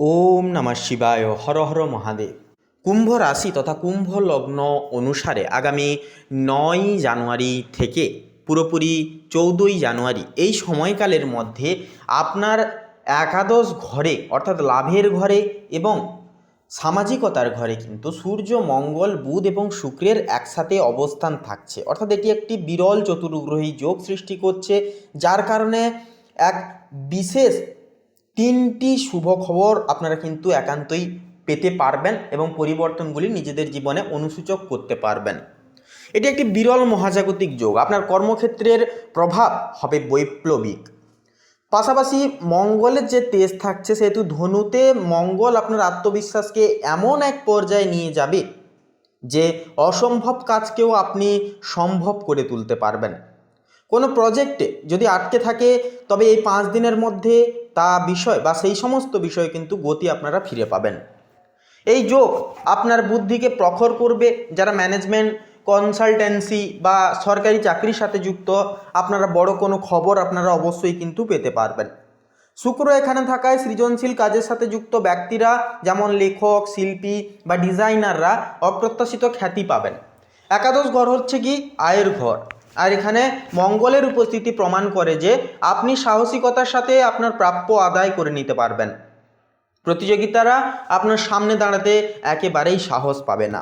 ওম নমঃ শিবায়, হর হর মহাদেব। কুম্ভ রাশি তথা কুম্ভ লগ্ন অনুসারে আগামী নয় জানুয়ারি থেকে পুরোপুরি চৌদ্দই জানুয়ারি এই সময়কালের মধ্যে আপনার একাদশ ঘরে অর্থাৎ লাভের ঘরে এবং সামাজিকতার ঘরে কিন্তু সূর্য, মঙ্গল, বুধ এবং শুক্রের একসাথে অবস্থান থাকছে। অর্থাৎ এটি একটি বিরল চতুর্গ্রহী যোগ সৃষ্টি করছে, যার কারণে এক বিশেষ তিনটি শুভ খবর আপনারা কিন্তু একান্তই পেতে পারবেন এবং পরিবর্তনগুলি নিজেদের জীবনে অনুসূচক করতে পারবেন। এটি একটি বিরল মহাজাগতিক যোগ। আপনার কর্মক্ষেত্রের প্রভাব হবে বৈপ্লবিক। পাশাপাশি মঙ্গলের যে তেজ থাকছে, সেহেতু ধনুতে মঙ্গল আপনার আত্মবিশ্বাসকে এমন এক পর্যায়ে নিয়ে যাবে যে অসম্ভব কাজকেও আপনি সম্ভব করে তুলতে পারবেন। কোনো প্রজেক্টে যদি আটকে থাকে, তবে এই পাঁচ দিনের মধ্যে তা বিষয় বা সেই সমস্ত বিষয় কিন্তু গতি আপনারা ফিরে পাবেন। এই যোগ আপনার বুদ্ধিকে প্রখর করবে, যারা ম্যানেজমেন্ট কনসালটেন্সি বা সরকারি চাকরির সাথে যুক্ত, আপনারা বড় কোনো খবর আপনারা অবশ্যই কিন্তু পেতে পারবেন। শুক্র এখানে থাকায় সৃজনশীল কাজের সাথে যুক্ত ব্যক্তিরা, যেমন লেখক, শিল্পী বা ডিজাইনাররা অপ্রত্যাশিত খ্যাতি পাবেন। একাদশ ঘর হচ্ছে কি? আয়ের ঘর। আর এখানে মঙ্গলের উপস্থিতি প্রমাণ করে যে আপনি সাহসিকতার সাথে আপনার প্রাপ্য আদায় করে নিতে পারবেন। প্রতিযোগিতারা আপনার সামনে দাঁড়াতে একেবারেই সাহস পাবে না।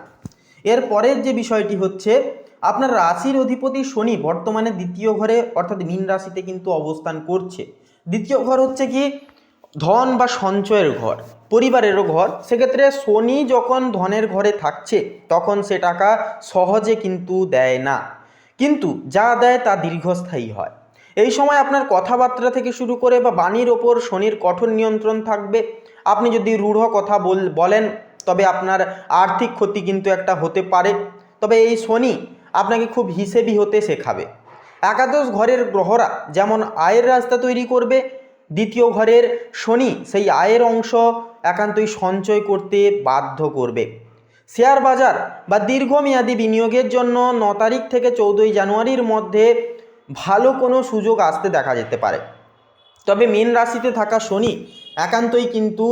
এর পরের যে বিষয়টি হচ্ছে, আপনার রাশির অধিপতি শনি বর্তমানে দ্বিতীয় ঘরে, অর্থাৎ মীন রাশিতে কিন্তু অবস্থান করছে। দ্বিতীয় ঘর হচ্ছে কি, ধন বা সঞ্চয়ের ঘর, পরিবারেরও ঘর। সেক্ষেত্রে শনি যখন ধনের ঘরে থাকছে, তখন সে টাকা সহজে কিন্তু দেয় না। কিন্তু যা দেয় তা দীর্ঘস্থায়ী হয়। এই সময় আপনার কথাবার্তা থেকে শুরু করে বা বাণীর ওপর শনির কঠোর নিয়ন্ত্রণ থাকবে। আপনি যদি রূঢ় কথা বল, বলেন, তবে আপনার আর্থিক ক্ষতি কিন্তু একটা হতে পারে। তবে এই শনি আপনাকে খুব হিসেবি হতে শেখাবে। একাদশ ঘরের গ্রহরা যেমন আয়ের রাস্তা তৈরি করবে, দ্বিতীয় ঘরের শনি সেই আয়ের অংশ একান্তই সঞ্চয় করতে বাধ্য করবে। শেয়ার বাজার বা দীর্ঘমেয়াদী বিনিয়োগের জন্য ন তারিখ থেকে চৌদ্দই জানুয়ারির মধ্যে ভালো কোনো সুযোগ আসতে দেখা যেতে পারে। তবে মীন রাশিতে থাকা শনি একান্তই কিন্তু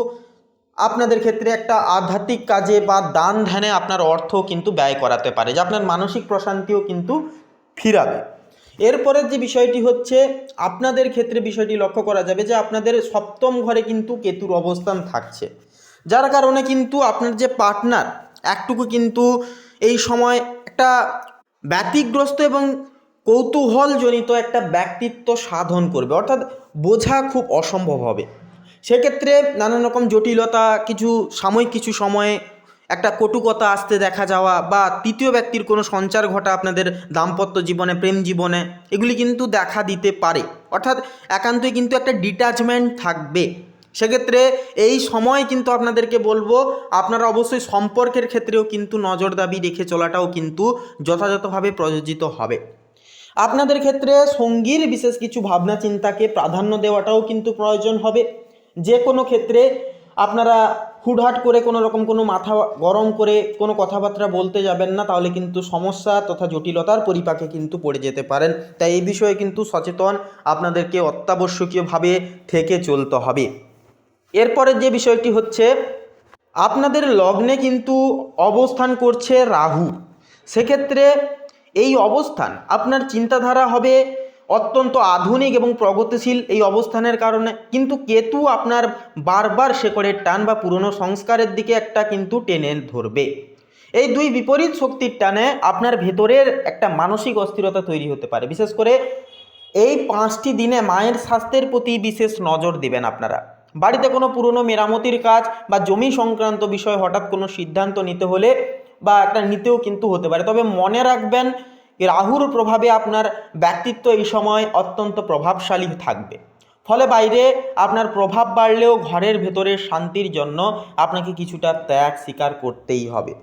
আপনাদের ক্ষেত্রে একটা আধ্যাত্মিক কাজে বা দান ধ্যানে আপনার অর্থ কিন্তু ব্যয় করাতে পারে, যা আপনার মানসিক প্রশান্তিও কিন্তু ফিরাবে। এরপরের যে বিষয়টি হচ্ছে, আপনাদের ক্ষেত্রে বিষয়টি লক্ষ্য করা যাবে যে আপনাদের সপ্তম ঘরে কিন্তু কেতুর অবস্থান থাকছে। যার কারণে কিন্তু আপনার যে পার্টনার একটুকু কিন্তু এই সময় একটা ব্যতিগ্রস্ত এবং কৌতূহলজনিত একটা ব্যক্তিত্ব সাধন করবে। অর্থাৎ বোঝা খুব অসম্ভব হবে। সেক্ষেত্রে নানান রকম জটিলতা, কিছু সাময়িক কিছু সময়ে একটা কটুকতা আসতে দেখা যাওয়া বা তৃতীয় ব্যক্তির কোনো সঞ্চার ঘটা আপনাদের দাম্পত্য জীবনে, প্রেম জীবনে, এগুলি কিন্তু দেখা দিতে পারে। অর্থাৎ একান্তই কিন্তু একটা ডিট্যাচমেন্ট থাকবে। সেক্ষেত্রে এই সময় কিন্তু আপনাদেরকে বলব, আপনারা অবশ্যই সম্পর্কের ক্ষেত্রেও কিন্তু নজরদাবি রেখে চলাটাও কিন্তু যথাযথভাবে প্রযোজিত হবে। আপনাদের ক্ষেত্রে সঙ্গীর বিশেষ কিছু ভাবনা চিন্তাকে প্রাধান্য দেওয়াটাও কিন্তু প্রয়োজন হবে। যে কোনো ক্ষেত্রে আপনারা হুটহাট করে কোনো রকম কোনো মাথা গরম করে কোনো কথাবার্তা বলতে যাবেন না, তাহলে কিন্তু সমস্যা তথা জটিলতার পরিপাকে কিন্তু পড়ে যেতে পারেন। তাই এই বিষয়ে কিন্তু সচেতন, আপনাদেরকে অত্যাবশ্যকীয়ভাবে থেকে চলতে হবে। এরপরের যে বিষয়টি হচ্ছে, আপনাদের লগ্নে কিন্তু অবস্থান করছে রাহু। সেক্ষেত্রে এই অবস্থান আপনার চিন্তাধারা হবে অত্যন্ত আধুনিক এবং প্রগতিশীল এই অবস্থানের কারণে। কিন্তু কেতু আপনার বারবার শেকড়ের টান বা পুরনো সংস্কারের দিকে একটা কিন্তু টেনে ধরবে। এই দুই বিপরীত শক্তির টানে আপনার ভেতরের একটা মানসিক অস্থিরতা তৈরি হতে পারে। বিশেষ করে এই পাঁচটি দিনে মায়ের স্বাস্থ্যের প্রতি বিশেষ নজর দেবেন আপনারা। বাড়িতে কোনো পুরনো মেরামতির কাজ বা জমি সংক্রান্ত বিষয়ে হঠাৎ কোনো সিদ্ধান্ত নিতে হলে বা একটা নিতেও কিন্তু হতে পারে। তবে মনে রাখবেন, রাহুর প্রভাবে আপনার ব্যক্তিত্ব এই সময় অত্যন্ত প্রভাবশালী থাকবে। ফলে বাইরে আপনার প্রভাব বাড়লেও ঘরের ভেতরের শান্তির জন্য আপনাকে কিছুটা ত্যাগ স্বীকার করতেই হবে।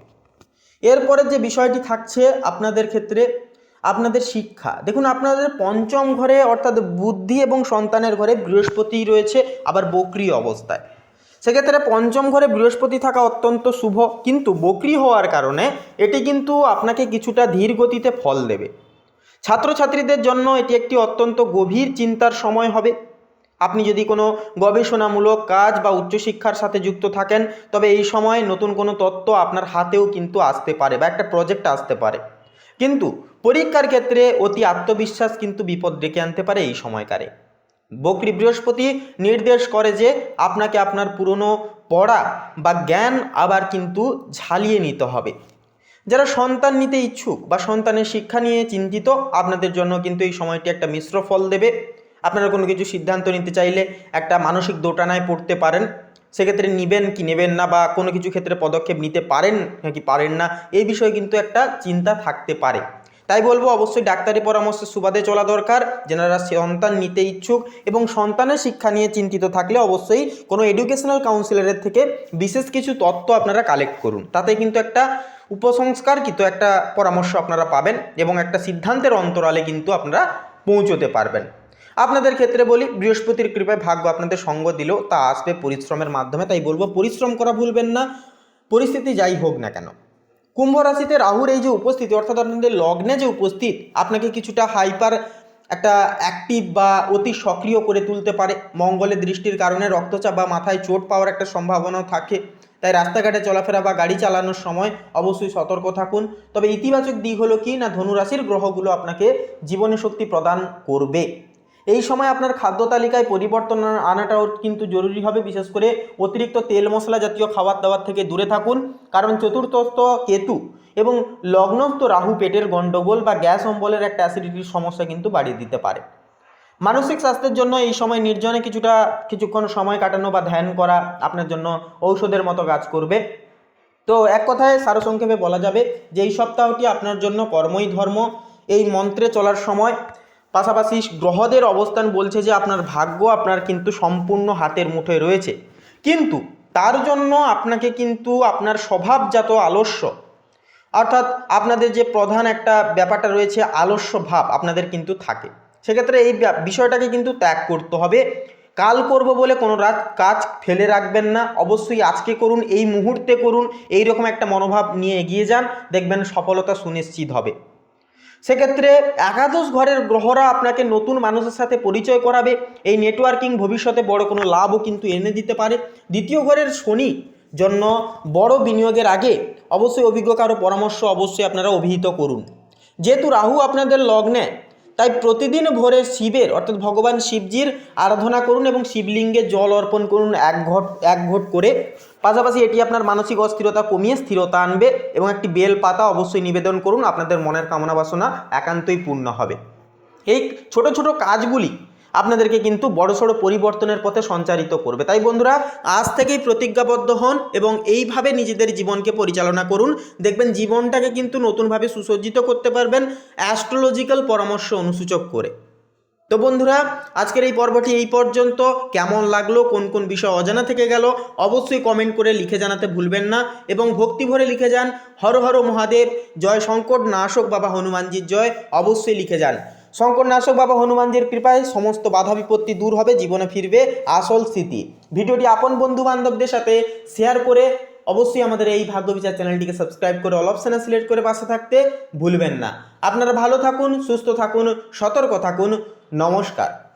এরপরে যে বিষয়টি থাকছে আপনাদের ক্ষেত্রে আপনাদের শিক্ষা। দেখুন, আপনাদের পঞ্চম ঘরে অর্থাৎ বুদ্ধি এবং সন্তানের ঘরে বৃহস্পতি রয়েছে, আবার বক্রি অবস্থায়। সেক্ষেত্রে পঞ্চম ঘরে বৃহস্পতি থাকা অত্যন্ত শুভ, কিন্তু বকরি হওয়ার কারণে এটি কিন্তু আপনাকে কিছুটা ধীর গতিতে ফল দেবে। ছাত্রছাত্রীদের জন্য এটি একটি অত্যন্ত গভীর চিন্তার সময় হবে। আপনি যদি কোনো গবেষণামূলক কাজ বা উচ্চশিক্ষার সাথে যুক্ত থাকেন, তবে এই সময় নতুন কোনো তত্ত্ব আপনার হাতেও কিন্তু আসতে পারে বা একটা প্রজেক্ট আসতে পারে। কিন্তু পরীক্ষার ক্ষেত্রে অতি আত্মবিশ্বাস কিন্তু বিপদ ডেকে আনতে পারে এই সময়কারে। বকরি বৃহস্পতি নির্দেশ করে যে আপনাকে আপনার পুরনো পড়া বা জ্ঞান আবার কিন্তু ঝালিয়ে নিতে হবে। যারা সন্তান নিতে ইচ্ছুক বা সন্তানের শিক্ষা নিয়ে চিন্তিত, আপনাদের জন্য কিন্তু এই সময়টি একটা মিশ্র ফল দেবে। আপনারা কোনো কিছু সিদ্ধান্ত নিতে চাইলে একটা মানসিক দোটানায় পড়তে পারেন। সেক্ষেত্রে নেবেন কি নেবেন না বা কোনো কিছু ক্ষেত্রে পদক্ষেপ নিতে পারেন নাকি পারেন না এই বিষয়ে কিন্তু একটা চিন্তা থাকতে পারে। তাই বলব অবশ্যই ডাক্তারি পরামর্শের সুবাদে চলা দরকার, যেনারা সন্তান নিতে ইচ্ছুক এবং সন্তানের শিক্ষা নিয়ে চিন্তিত থাকলে অবশ্যই কোনো এডুকেশনাল কাউন্সিলরের থেকে বিশেষ কিছু তত্ত্ব আপনারা কালেক্ট করুন। তাতে কিন্তু একটা উপসংস্কার কিন্তু একটা পরামর্শ আপনারা পাবেন এবং একটা সিদ্ধান্তের অন্তরালে কিন্তু আপনারা পৌঁছতে পারবেন। আপনাদের ক্ষেত্রে বলি, বৃহস্পতির কৃপায় ভাগ্য আপনাদের সঙ্গ দিলেও তা আসবে পরিশ্রমের মাধ্যমে, তাই বলব পরিশ্রম করা ভুলবেন না, পরিস্থিতি যাই হোক না কেন। কুম্ভ রাশিতে রাহুর এই যে উপস্থিতি, অর্থাৎ আপনাদের লগ্নে যে উপস্থিত, আপনাকে কিছুটা হাইপার একটা অ্যাক্টিভ বা অতি সক্রিয় করে তুলতে পারে। মঙ্গলের দৃষ্টির কারণে রক্তচাপ বা মাথায় চোট পাওয়ার একটা সম্ভাবনাও থাকে। তাই রাস্তাঘাটে চলাফেরা বা গাড়ি চালানোর সময় অবশ্যই সতর্ক থাকুন। তবে ইতিবাচক দিক হলো কি না, ধনুরাশির গ্রহগুলো আপনাকে জীবনী শক্তি প্রদান করবে। এই সময় আপনার খাদ্য তালিকায় পরিবর্তন আনাটাও কিন্তু জরুরি হবে, বিশেষ করে অতিরিক্ত তেল মশলা জাতীয় খাবার দাবার থেকে দূরে থাকুন। কারণ চতুর্থস্থ কেতু এবং লগ্নস্থ রাহু পেটের গণ্ডগোল বা গ্যাস অম্বলের একটা অ্যাসিডিটির সমস্যা কিন্তু বাড়িয়ে দিতে পারে। মানসিক স্বাস্থ্যের জন্য এই সময় নির্জনে কিছুটা কিছুক্ষণ সময় কাটানো বা ধ্যান করা আপনার জন্য ঔষধের মতো কাজ করবে। তো এক কথায় সারসংক্ষেপে বলা যাবে যে, এই সপ্তাহটি আপনার জন্য কর্মই ধর্ম। এই মন্ত্রে চলার সময় পাশাপাশি গ্রহদের অবস্থান বলছে যে আপনার ভাগ্য আপনার কিন্তু সম্পূর্ণ হাতের মুঠোয় রয়েছে। কিন্তু তার জন্য আপনাকে কিন্তু আপনার স্বভাবজাত আলস্য। অর্থাৎ আপনাদের যে প্রধান একটা ব্যাপারটা রয়েছে আলস্য ভাব আপনাদের কিন্তু থাকে। সেক্ষেত্রে এই বিষয়টাকে কিন্তু ত্যাগ করতে হবে। কাল করব বলে কোনো রাত কাজ ফেলে রাখবেন না। অবশ্যই আজকে করুন, এই মুহূর্তে করুন এই রকম একটা মনোভাব নিয়ে এগিয়ে যান। দেখবেন সফলতা সুনিশ্চিত হবে। সেক্ষেত্রে একাদশ ঘরের গ্রহরা আপনাকে নতুন মানুষের সাথে পরিচয় করাবে। এই নেটওয়ার্কিং ভবিষ্যতে বড় কোনো লাভও কিন্তু এনে দিতে পারে। দ্বিতীয় ঘরের শনি জন্য বড় বিনিয়োগের আগে অবশ্যই অভিজ্ঞ কারও পরামর্শ অবশ্যই আপনারা অভিহিত করুন। যেহেতু রাহু আপনাদের লগ্নে তাই প্রতিদিন ভোরে শিবের, অর্থাৎ ভগবান শিবজির আরাধনা করুন এবং শিবলিঙ্গে জল অর্পণ করুন এক ঘট এক ঘট করে। পাশাপাশি এটি আপনার মানসিক অস্থিরতা কমিয়ে স্থিরতা আনবে এবং একটি বেল পাতা অবশ্যই নিবেদন করুন। আপনাদের মনের কামনা বাসনা একান্তই পূর্ণ হবে। এই ছোট ছোট কাজগুলি আপনাদেরকে কিন্তু বড়সড় পরিবর্তনের পথে সঞ্চারিত করবে। তাই বন্ধুরা, আজ থেকেই প্রতিজ্ঞাবদ্ধ হন এবং এইভাবে নিজেদের জীবনকে পরিচালনা করুন। দেখবেন জীবনটাকে কিন্তু নতুনভাবে সুসজ্জিত করতে পারবেন অ্যাস্ট্রোলজিক্যাল পরামর্শ অনুসূচক করে। তো বন্ধুরা, আজকের এই পর্বটি এই পর্যন্ত। কেমন লাগল, কোন কোন বিষয় অজানা থেকে গেল, অবশ্যই কমেন্ট করে লিখে জানাতে ভুলবেন না এবং ভক্তি ভরে লিখে যান। হর হর মহাদেব, জয় শঙ্কর, নাশক বাবা হনুমানজির জয়, অবশ্যই লিখে যান। শঙ্কর নাশক বাবা হনুমানজির কৃপায় সমস্ত বাধা বিপত্তি দূর হবে, জীবনে ফিরবে আসল স্থিতি ভিডিওটি আপন বন্ধু বান্ধবদের সাথে শেয়ার করে অবশ্যই আমাদের এই ভাগ্য বিচার চ্যানেলটিকে সাবস্ক্রাইব করে অল অপশানে সিলেক্ট করে পাশে থাকতে ভুলবেন না। আপনারা ভালো থাকুন, সুস্থ থাকুন, সতর্ক থাকুন। নমস্কার।